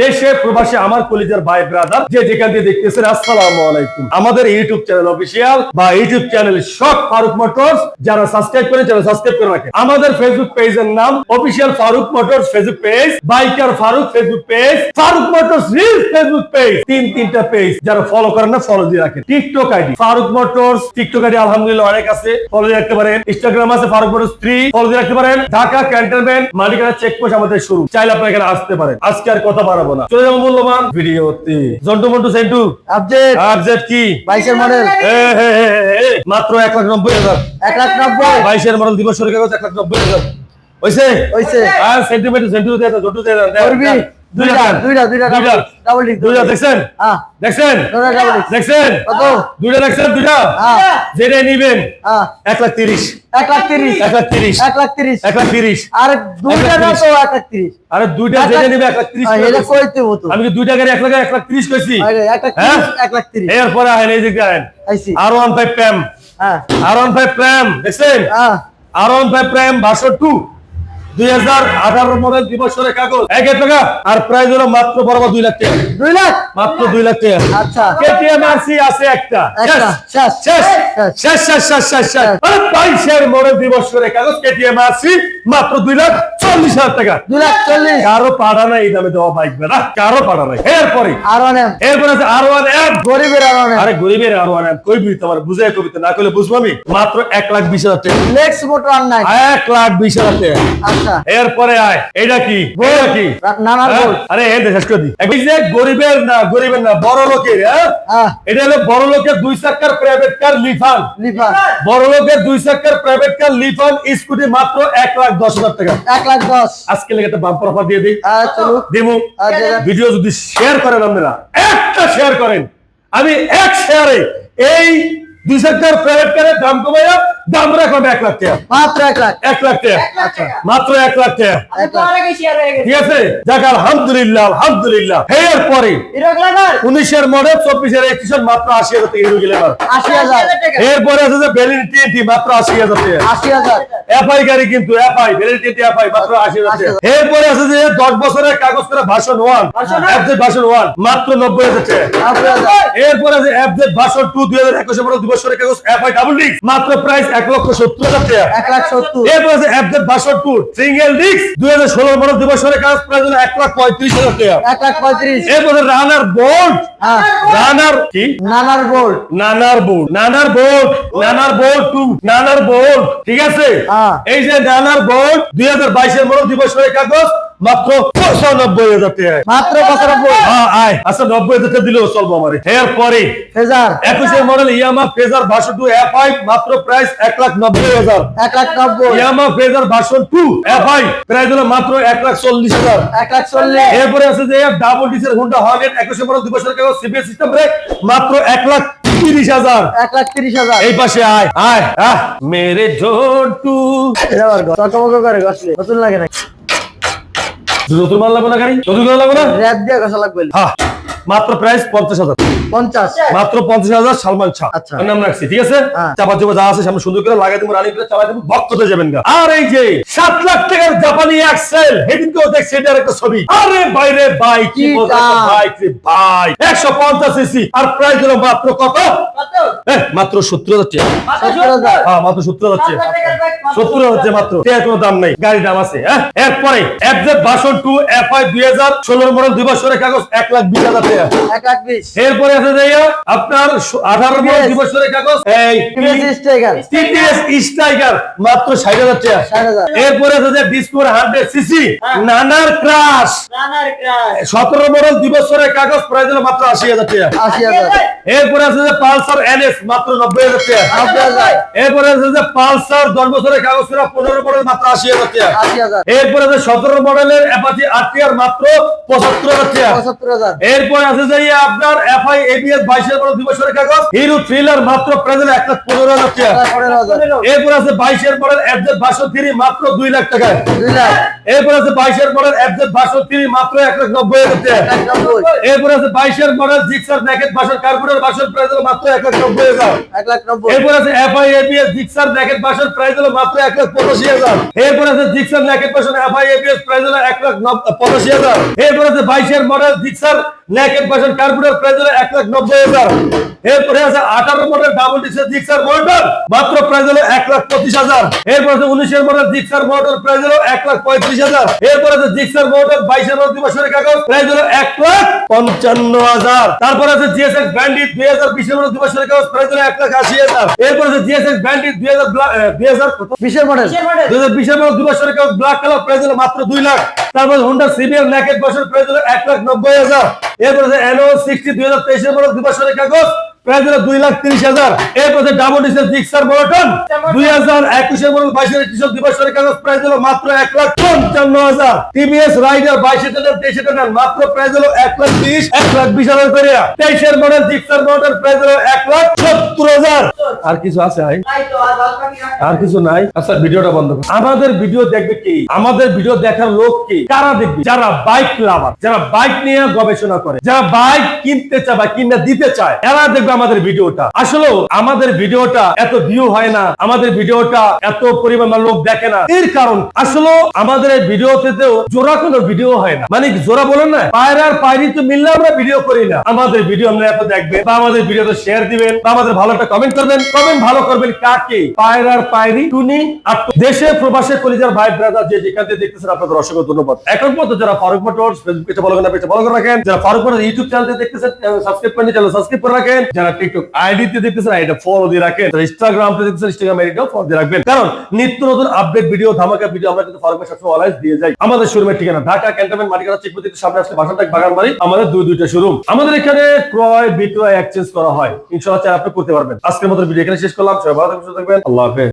দেশে প্রবাসী আমার কলিজার ভাই ব্রাদার যে যেখান দিয়ে দেখতেছেন, আসসালামু আলাইকুম। আমাদের ইউটিউব চ্যানেল অফিসিয়াল বা ইউটিউব চ্যানেল শক ফারুক মোটরস, যারা সাবস্ক্রাইব করেন চ্যানেল সাবস্ক্রাইব করে রাখেন। আমাদের ফেসবুক পেজের নাম official Faruk Motors Facebook page biker Faruk Facebook page Faruk Motors reel Facebook page তিন, তিনটা পেজ যারা ফলো করেন না ফলো দিয়ে রাখেন। TikTok ID Faruk Motors TikTok ID আলহামদুলিল্লাহ অনেক আছে ফলো দিয়ে রাখতে পারেন। ইনস্টাগ্রাম আছে ফারুক মোটরস থ্রি ফলো দিয়ে রাখতে পারেন। ঢাকা ক্যান্টনমেন্ট মালিকানা চেকপোস্ট আমাদের শুরু চাইলে আপনারা এখানে আসতে পারেন। আজকে আর কথা বাড়াবো না। চলে যাব মূল্যবান ভিডিওতে। জন্টু মন্টু সেন্টু আপডেট আপডেট কি? বাইশের মডেল মাত্র এক লাখ নব্বই হাজার এক লাখ নব্বই বাইশের মডেল দিবস সরকার এক লাখ নব্বই হাজার। হয়েছে হয়েছে। আর সেন্টিমিটার সেন্টু দিয়ে জন্টু দিয়ে দুইটা দুইটা দুইটা দুইটা ডাবল ডিক দুইটা দেখছেন হ্যাঁ দেখছেন দুইটা ডাবল ডিক দেখছেন কত? দুইটা দেখছেন দুইটা হ্যাঁ যেটা নিবেন হ্যাঁ লাখ তিরিশ এক লাখ তিরিশ এক লাখ তিরিশ এক লাখ তিরিশ এক লাখ আর দুইটা না তো এক লাখ তিরিশ আরে দুইটা যেটা নিবে লাখ এটা কইতে হতো আমি কি দুইটা গাড়ি এক লাখ এক লাখ তিরিশ কইছি আরে, এক লাখ হ্যাঁ? এরপরে আহেন এই আহেন আইসি আর ওয়ান ফাইভ প্রেম হ্যাঁ আর ওয়ান ফাইভ প্রেম দেখছেন হ্যাঁ আর ওয়ান ফাইভ প্রেম বাসর টু দুই হাজার আঠারো মডেল দিবসের কাগজ। এক এক টাকা। আর প্রাইস হলো মাত্র বরাবর দুই লাখ টাকা। দুই লাখ? মাত্র দুই লাখ টাকা। আচ্ছা। কেটিএম আরসি আছে একটা। একটা। শেষ। শেষ। শেষ। শেষ। শেষ শেষ শেষ শেষ বাইশের মডেল দিবসের কাগজ কেটিএম আরসি মাত্র দুই লাখ চল্লিশ হাজার টাকা। দুই লাখ চল্লিশ। কারও পাড়া নাই এই দামে দেওয়া বাইক বেড়া। কারও পাড়া নাই। এরপরে আর ওয়ান এম এরপরে আছে আর ওয়ান এম গরিবের আর ওয়ান এম আরে গরিবের আর ওয়ান এম তোমার? বুঝে কবিতা না করলে বুঝব আমি? মাত্র এক লাখ বিশ হাজার টাকা। মোটর আর নাই। এক লাখ বিশ হাজার টাকা। আচ্ছা। এরপরে আয়। এটা কি? এটা কি? নানার হ্যাঁ? গোল। আরে এই শেষ করে দি। এই যে গরিবের না গরিবের না বড় লোকের হ্যাঁ? হ্যাঁ। এটা হলো বড় লোকের দুই চাকার প্রাইভেট কার লিফান। লিফা বড় লোকের দুই চাকার প্রাইভেট কার লিফান স্কুটি মাত্র এক লাখ দশ হাজার টাকা। এক লাখ দশ। আজকে লেগে একটা বাম্পার অফার দিয়ে দিই। চলো ভিডিও যদি শেয়ার করেন আপনারা একটা শেয়ার করেন। আমি এক শেয়ারে এই দুই চাকার প্রাইভেট কারের দাম কমাইয়া দাম রাখলাম এক লাখ টাকা। মাত্র এক লাখ। এক লাখ টাকা। মাত্র এক লাখ টাকা। ঠিক আছে? যাক আলহামদুলিল্লাহ আলহামদুলিল্লাহ। এর পরে উনিশের মডেল চব্বিশের একুশের মাত্র আশি হাজার টাকা হিরো আশি হাজার। এরপরে আছে যে বেলিন টিএনটি মাত্র আশি হাজার টাকা। আশি হাজার। এফআই গাড়ি কিন্তু এফআই বেলিন টিএনটি এফআই মাত্র আশি হাজার টাকা। এরপরে আছে যে দশ বছরের কাগজ করে ভাষণ ওয়ান এফজেড ভাষণ ওয়ান মাত্র নব্বই হাজার টাকা। এরপরে আছে এফজেড ভাষণ টু দুই হাজার একুশে মডেল দুবছরের কাগজ এফআই ডাবল ডিস্ক মাত্র প্রাইস এক লক্ষ সত্তর হাজার টাকা। এক লাখ সত্তর। এরপর আছে এফজেড ভাষণ টু সিঙ্গেল ডিস্ক দুই হাজার ষোলো মডেল দুবছরের কাগজ প্রাইস হলো এক লাখ পঁয়ত্রিশ হাজার টাকা। এক লাখ পঁয়ত্রিশ। এরপরে রানার বোল্ট রানার কি? নানার গোল নানার বোল্ট নানার বোল্ট নানার বোল্ট টু নানার বোল্ট ঠিক আছে? হ্যাঁ। এই যে নানার বোল্ট দুই হাজার বাইশের মডেল দিবস হয়ে কাগজ মাত্র পঁচানব্বই হাজার টাকা মাত্র পঁচানব্বই? হ্যাঁ আয়। আচ্ছা নব্বই হাজার টাকা দিলেও চলবো আমার। এরপরে ফেজার। একুশের model Yamaha Fazer version two F I মাত্র প্রাইস এক লাখ নব্বই হাজার। এক লাখ নব্বই। Yamaha Fazer version two F I price হলো মাত্র এক লাখ চল্লিশ হাজার। এক লাখ চল্লিশ। এরপরে আছে যে ডাবল ডিসের হুন্ডা হর্নেট একুশে মডেল দুই বছরের সিবিএস সিস্টেম ব্রেক মাত্র এক লাখ তিরিশ হাজার। এক লাখ তিরিশ হাজার। এই পাশে আয় আয় আহ। মেরে ঝোটু চকমক করে গসলে নতুন লাগে না নতুন মাল লাগবে না গাড়ি? নতুন মাল লাগবে না? র্যাপ দিয়ে গসা লাগবে। হ্যাঁ মাত্র প্রাইস পঞ্চাশ হাজার। পঞ্চাশ? মাত্র পঞ্চাশ হাজার সালমান শাহ। আচ্ছা। নাম রাখছি ঠিক আছে? হ্যাঁ। চাপা চাপা যা আছে সামনে সুন্দর করে লাগাই দেবো রানি করে চালাই দেবো ভক্ততে যাবেন গা। আর এই যে সাত লাখ টাকার জাপানি এক্সেল সেদিনকেও দেখছি এটার একটা ছবি। আরে বাইরে ভাই কি রে ভাই একশো পঞ্চাশ সিসি আর প্রাইস হলো মাত্র কত? মাত্র সত্তর হাজার টাকা। সত্তর হ্যাঁ মাত্র সত্তর হাজার টাকা। সত্তর হচ্ছে মাত্র এর কোনো দাম নাই গাড়ির দাম আছে হ্যাঁ? এরপরে FZ version two F I দুই হাজার ষোলোর মডেল দুই বছরের কাগজ এক লাখ বিশ হাজার এরপরে আছে যাইয়া আপনার আঠারো মডেল দুই বছরের কাগজ এই টিভিএস স্ট্রাইকার। মাত্র ষাট হাজার টাকা। এরপরে আছে যে ডিসকোর হান্ড্রেড সিসি নানার ক্রাশ সতেরো মডেল দুই বছরের কাগজ প্রয়োজন মাত্র আশি হাজার টাকা। আশি হাজার। এরপরে আছে যে পালসার এনএস মাত্র নব্বই হাজার টাকা। এরপরে আছে যে পালসার দশ বছরের কাগজ করা পনেরো মডেল মাত্র আশি হাজার টাকা। এরপরে আছে সতেরো মডেলের অ্যাপাচি আরটিআর মাত্র পঁচাত্তর হাজার টাকা। এরপরে আছে যে আপনার এফআই এবিএস বাইশের মডেল দুই বছরের কাগজ হিরো থ্রিলার মাত্র প্রেজেন্ট এক লাখ পনেরো হাজার টাকা। এরপর আছে বাইশের মডেল এফজেড ভার্সন থ্রি মাত্র দুই লাখ লাখ। এরপর আছে বাইশের মডেল এফজেড ভার্সন থ্রি মাত্র এক লাখ নব্বই হাজার টাকা। এরপর আছে বাইশের model Gixxer naked version version price হলো মাত্র এক লাখ নব্বই হাজার। এক লাখ নব্বই। এরপর আছে FI ABS Gixxer naked version price হলো মাত্র এক লাখ পঁচাশি হাজার। এরপর আছে Gixxer naked version FI ABS price হলো এক লাখ পঁচাশি হাজার। এরপর আছে বাইশের মডেল জিক্সার কার্বুরেটর প্রাইস হলো এক লাখ নব্বই হাজার। এরপরে আছে আঠারো মডেল ডাবল জিক্সার মোটর মাত্র প্রাইস হলো এক লাখ পঁচিশ হাজার। এরপর আছে উনিশের মডেল জিক্সার মোটর প্রাইস হলো এক লাখ পঁয়ত্রিশ হাজার। এরপর আছে জিক্সার মোটর বাইশের দুই বছরের কাগজ প্রাইস হলো এক লাখ পঞ্চান্ন হাজার। তারপর আছে জিএসএক্স ব্যান্ডিট দুই হাজার বিশের মডেল দুই বছরের কাগজ প্রাইস এক লাখ আশি হাজার। এরপর দুই হাজার দুই হাজার বিশের মডেল। দুই হাজার বিশের মধ্যে দু বছরের কাগজ ব্ল্যাক কালার প্রাইস মাত্র দুই লাখ। তারপর হোন্ডা সিবিএল ন্যাকেট বছর প্রাইস এক লাখ নব্বই হাজার। এরপর এনও সিক্সটি দুই হাজার তেইশের মধ্যে দু বছরের কাগজ দুই লাখ তিরিশ হাজার। এরপর ডাবল ডিসেল দুই একুশের বাইশের কাগজ মাত্র এক লাখ পঞ্চান্ন হাজার। টিভিএস রাইডার মাত্র এক লাখ এক লাখ বিশ হাজার করে তেইশের মডেল এক লাখ সত্তর হাজার। আর কিছু আছে ভাই? আর কিছু নাই? আচ্ছা ভিডিওটা বন্ধ। আমাদের ভিডিও দেখবে কি? আমাদের ভিডিও দেখার লোক কি? কারা দেখবে? যারা বাইক লাভার যারা বাইক নিয়ে গবেষণা করে যারা বাইক কিনতে চায় বা কিনে দিতে চায় এরা দেখবে আমাদের ভিডিওটা। আসলে আমাদের ভিডিওটা এত ভিউ হয় না আমাদের ভিডিওটা এত পরিমাণ লোক দেখে না। এর কারণ আসলে আমাদের এই ভিডিওতেও জোড়া কোনো ভিডিও হয় না। মানে জোড়া বলেন না পায়রার পায়রি তো মিললে আমরা ভিডিও করি না। আমাদের ভিডিও আমরা এত দেখবেন বা আমাদের ভিডিওতে শেয়ার দিবেন বা আমাদের ভালো একটা কমেন্ট করবেন। কমেন্ট ভালো করবেন কাকে? পায়রার পায়রি টুনি আর দেশে প্রবাসে কলিজার ভাই ব্রাদার যে যেখান থেকে দেখতেছেন, আপনাদের অসংখ্য ধন্যবাদ। এখন পর্যন্ত যারা ফারুক মোটরস ফেসবুক পেজে ফলো করেন পেজে ফলো করে রাখেন। যারা ফারুক মোটরস ইউটিউব চ্যানেলে দেখতেছেন সাবস্ক্রাইব করেন চ্যানেল সাবস্ক্রাইব করে রাখেন। যারা টিকটক আইডি তে দেখতেছেন আইডিটা ফলো দিয়ে রাখেন। যারা ইনস্টাগ্রাম তে দেখতেছেন ইনস্টাগ্রাম আইডিটাও ফলো দিয়ে রাখবেন। কারণ নিত্য নতুন আপডেট ভিডিও ধামাকা ভিডিও আমরা কিন্তু ফারুক ভাই সবসময় অলওয়েজ দিয়ে যাই। আমাদের শোরুমের ঠিকানা ঢাকা, ক্যান্টনমেন্ট মাটিকানা চেকপতি সামনে আসলে বাসানটাক বাগান বাড়ি আমাদের দুই দুইটা শোরুম আমাদের এখানে ক্রয়, বিক্রয় এক্সচেঞ্জ করা হয়। ইনশাআল্লাহ চাই আপনি করতে পারবেন। আজকের মতো ভিডিও এখানে শেষ করলাম। সবাই ভালো থাকবেন। আল্লাহ হাফেজ।